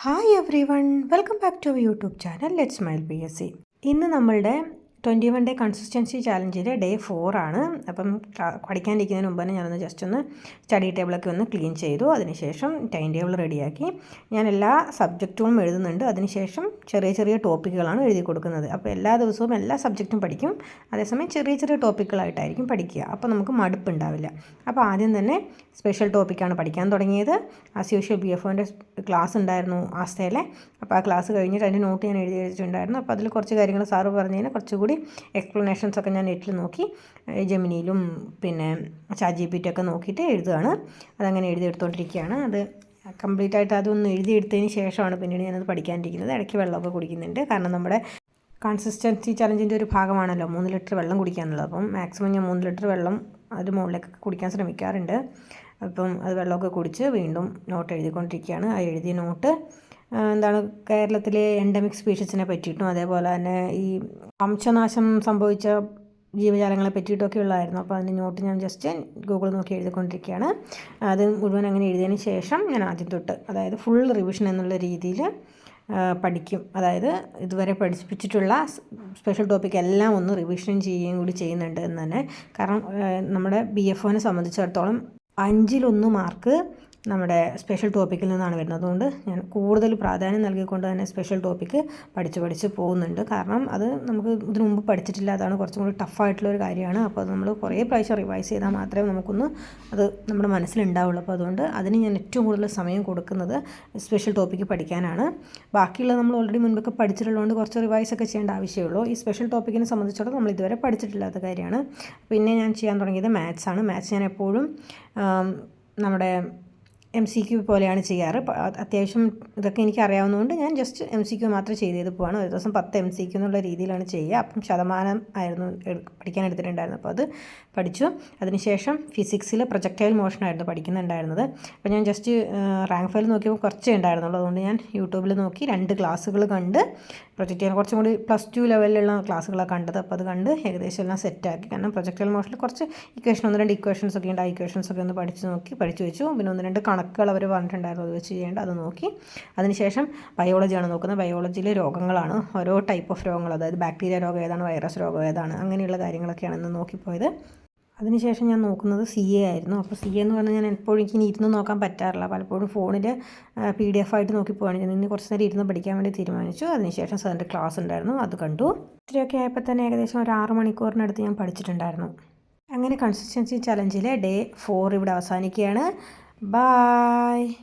Hi everyone welcome back to YouTube channel let smile P S C ഇന്ന് നമ്മളുടെ twenty one day consistency ചാലഞ്ചിന്റെ day four ആണ്. അപ്പം പഠിക്കാനിരിക്കുന്നതിന് മുമ്പ് തന്നെ ഞാനൊന്ന് ജസ്റ്റ് ഒന്ന് സ്റ്റഡി ടേബിളൊക്കെ ഒന്ന് ക്ലീൻ ചെയ്തു. അതിനുശേഷം ടൈം ടേബിൾ റെഡിയാക്കി ഞാൻ എല്ലാ സബ്ജക്റ്റുകളും എഴുതുന്നുണ്ട്. അതിനുശേഷം ചെറിയ ചെറിയ ടോപ്പിക്കുകളാണ് എഴുതി കൊടുക്കുന്നത്. അപ്പോൾ എല്ലാ ദിവസവും എല്ലാ സബ്ജക്റ്റും പഠിക്കും. അതേസമയം ചെറിയ ചെറിയ ടോപ്പിക്കുകളായിട്ടായിരിക്കും പഠിക്കുക. അപ്പോൾ നമുക്ക് മടുപ്പുണ്ടാവില്ല. അപ്പോൾ ആദ്യം തന്നെ സ്പെഷ്യൽ ടോപ്പിക്കാണ് പഠിക്കാൻ തുടങ്ങിയത്. ആസ് യൂഷ്വൽ ബി എഫ് ഒന്റെ ക്ലാസ് ഉണ്ടായിരുന്നു ആസ്തയിലെ അപ്പോൾ ആ ക്ലാസ് കഴിഞ്ഞിട്ട് അതിന്റെ നോട്ട് ഞാൻ എഴുതി വെച്ചിട്ടുണ്ടായിരുന്നു. അപ്പോൾ അതിൽ കുറച്ച് കാര്യങ്ങൾ സാറ് പറഞ്ഞതിന് കുറച്ചുകൂടി എക്സ്പ്ലനേഷൻസ് ഒക്കെ ഞാൻ നെറ്റിൽ നോക്കി ജമിനിയിലും പിന്നെ ചാറ്റ് ജി പി ടി ഒക്കെ നോക്കിയിട്ട് എഴുതുകയാണ്. അതങ്ങനെ എഴുതി എടുത്തുകൊണ്ടിരിക്കുകയാണ് അത് കംപ്ലീറ്റ് ആയിട്ട് അതൊന്ന് എഴുതി എടുത്തതിന് ശേഷമാണ് പിന്നീട് ഞാനത് പഠിക്കാനിരിക്കുന്നത്. ഇടയ്ക്ക് വെള്ളമൊക്കെ കുടിക്കുന്നുണ്ട്. കാരണം നമ്മുടെ കൺസിസ്റ്റൻസി ചലഞ്ചിന്റെ ഒരു ഭാഗമാണല്ലോ മൂന്ന് ലിറ്റർ വെള്ളം കുടിക്കാനുള്ളത്. അപ്പം മാക്സിമം ഞാൻ മൂന്ന് ലിറ്റർ വെള്ളം അതിന് മുകളിലേക്കൊക്കെ കുടിക്കാൻ ശ്രമിക്കാറുണ്ട്. അപ്പം അത് വെള്ളമൊക്കെ കുടിച്ച് വീണ്ടും നോട്ട് എഴുതിക്കൊണ്ടിരിക്കുകയാണ്. ആ എഴുതിയ നോട്ട് എന്താണ് കേരളത്തിലെ എൻഡമിക് സ്പീഷീസിനെ പറ്റിയിട്ടും അതേപോലെ തന്നെ ഈ വംശനാശം സംഭവിച്ച ജീവജാലങ്ങളെ പറ്റിയിട്ടൊക്കെ ഉള്ളതായിരുന്നു. അപ്പോൾ അതിന്റെ നോട്ട് ഞാൻ ജസ്റ്റ് ഗൂഗിൾ നോക്കി എഴുതിക്കൊണ്ടിരിക്കുകയാണ്. അത് മുഴുവൻ അങ്ങനെ എഴുതിയതിന് ശേഷം ഞാൻ ആദ്യം തൊട്ട് അതായത് ഫുൾ റിവിഷൻ എന്നുള്ള രീതിയിൽ പഠിക്കും. അതായത് ഇതുവരെ പഠിപ്പിച്ചിട്ടുള്ള സ്പെഷ്യൽ ടോപ്പിക് എല്ലാം ഒന്ന് റിവിഷൻ ചെയ്യുകയും കൂടി ചെയ്യുന്നുണ്ട് എന്ന് തന്നെ. കാരണം നമ്മുടെ ബി എഫ് ഒനെ സംബന്ധിച്ചിടത്തോളം അഞ്ചിലൊന്ന് മാർക്ക് നമ്മുടെ സ്പെഷ്യൽ ടോപ്പിക്കിൽ നിന്നാണ് വരുന്നത്. അതുകൊണ്ട് ഞാൻ കൂടുതൽ പ്രാധാന്യം നൽകിക്കൊണ്ട് തന്നെ സ്പെഷ്യൽ ടോപ്പിക്ക് പഠിച്ച് പഠിച്ച് പോകുന്നുണ്ട്. കാരണം അത് നമുക്ക് ഇതിനു മുമ്പ് പഠിച്ചിട്ടില്ല. അതാണ് കുറച്ചും കൂടി ടഫായിട്ടുള്ള ഒരു കാര്യമാണ്. അപ്പോൾ അത് നമ്മൾ കുറേ പ്രാവശ്യം റിവൈസ് ചെയ്താൽ മാത്രമേ നമുക്കൊന്ന് അത് നമ്മുടെ മനസ്സിലുണ്ടാവുള്ളൂ അപ്പോൾ അതുകൊണ്ട് അതിന് ഞാൻ ഏറ്റവും കൂടുതൽ സമയം കൊടുക്കുന്നത് സ്പെഷ്യൽ ടോപ്പിക്ക് പഠിക്കാനാണ്. ബാക്കിയുള്ളത് നമ്മൾ ഓൾറെഡി മുൻപൊക്കെ പഠിച്ചിട്ടുള്ളതുകൊണ്ട് കുറച്ച് റിവൈസ് ഒക്കെ ചെയ്യേണ്ട ആവശ്യമുള്ളൂ. ഈ സ്പെഷ്യൽ ടോപ്പിക്കിനെ സംബന്ധിച്ചിടത്തോളം നമ്മൾ ഇതുവരെ പഠിച്ചിട്ടില്ലാത്ത കാര്യമാണ്. പിന്നെ ഞാൻ ചെയ്യാൻ തുടങ്ങിയത് മാത്സാണ് മാത്സ് ഞാൻ എപ്പോഴും നമ്മുടെ എം സി ക്യു പോലെയാണ് ചെയ്യാറ്. അത്യാവശ്യം ഇതൊക്കെ എനിക്ക് അറിയാവുന്നതുകൊണ്ട് ഞാൻ ജസ്റ്റ് എം സി ക്യു മാത്രം ചെയ്ത് ചെയ്ത് പോവാണ്. ഒരു ദിവസം പത്ത് എം സി ക്യു എന്നുള്ള രീതിയിലാണ് ചെയ്യുക. അപ്പം ശതമാനം ആയിരുന്നു പഠിക്കാൻ എടുത്തിട്ടുണ്ടായിരുന്നത്. അപ്പോൾ അത് പഠിച്ചു. അതിനുശേഷം ഫിസിക്സിൽ പ്രൊജക്റ്റൈൽ മോഷനായിരുന്നു പഠിക്കുന്നുണ്ടായിരുന്നത്. അപ്പോൾ ഞാൻ ജസ്റ്റ് റാങ്ക് ഫയൽ നോക്കിയപ്പോൾ കുറച്ചേ ഉണ്ടായിരുന്നുള്ളൂ. അതുകൊണ്ട് ഞാൻ യൂട്യൂബിൽ നോക്കി രണ്ട് ക്ലാസ്സുകൾ കണ്ട് പ്രൊജക്റ്റൈൽ കുറച്ചും കൂടി പ്ലസ് ടു ലെവലിലുള്ള ക്ലാസ്സുകളാണ് കണ്ടത്. അപ്പോൾ അത് കണ്ട് ഏകദേശം എല്ലാം സെറ്റാക്കി കാരണം പ്രൊജക്റ്റൈൽ മോഷനിൽ കുറച്ച് ഇക്വേഷൻ ഒന്ന് രണ്ട് ഇക്വേഷൻസ് ഒക്കെ ഉണ്ട്. ആ ഇക്വേഷൻസ് ഒക്കെ ഒന്ന് പഠിച്ച് നോക്കി പഠിച്ചു വെച്ചു. പിന്നെ ഒന്ന് രണ്ട് കണക്കുകൾ അവർ പറഞ്ഞിട്ടുണ്ടായിരുന്നു അത് വെച്ച് ചെയ്യേണ്ട അത് നോക്കി. അതിനുശേഷം ബയോളജിയാണ് നോക്കുന്നത്. ബയോളജിയിലെ രോഗങ്ങളാണ്. ഓരോ ടൈപ്പ് ഓഫ് രോഗങ്ങൾ അതായത് ബാക്ടീരിയ രോഗം ഏതാണ് വൈറസ് രോഗം ഏതാണ് അങ്ങനെയുള്ള കാര്യങ്ങളൊക്കെയാണ് ഇന്ന് നോക്കിപ്പോയത്. അതിനുശേഷം ഞാൻ നോക്കുന്നത് സി എ ആയിരുന്നു. അപ്പോൾ സി എ എന്ന് പറഞ്ഞാൽ ഞാൻ എപ്പോഴും ഇനി ഇരുന്ന് നോക്കാൻ പറ്റാറില്ല. പലപ്പോഴും ഫോണിൽ പി ഡി എഫ് ആയിട്ട് നോക്കി പോവാണ് ഞാൻ ഇന്ന് കുറച്ച് നേരം ഇരുന്ന് പഠിക്കാൻ വേണ്ടി തീരുമാനിച്ചു. അതിനുശേഷം സാറിന്റെ ക്ലാസ് ഉണ്ടായിരുന്നു. അത് കണ്ടു. ഇത്രയൊക്കെ ആയപ്പോൾ തന്നെ ഏകദേശം ഒരു ആറ് മണിക്കൂറിനടുത്ത് ഞാൻ പഠിച്ചിട്ടുണ്ടായിരുന്നു. അങ്ങനെ കൺസിസ്റ്റൻസി ചലഞ്ചിലെ ഡേ ഫോർ ഇവിടെ അവസാനിക്കുകയാണ്. Bye.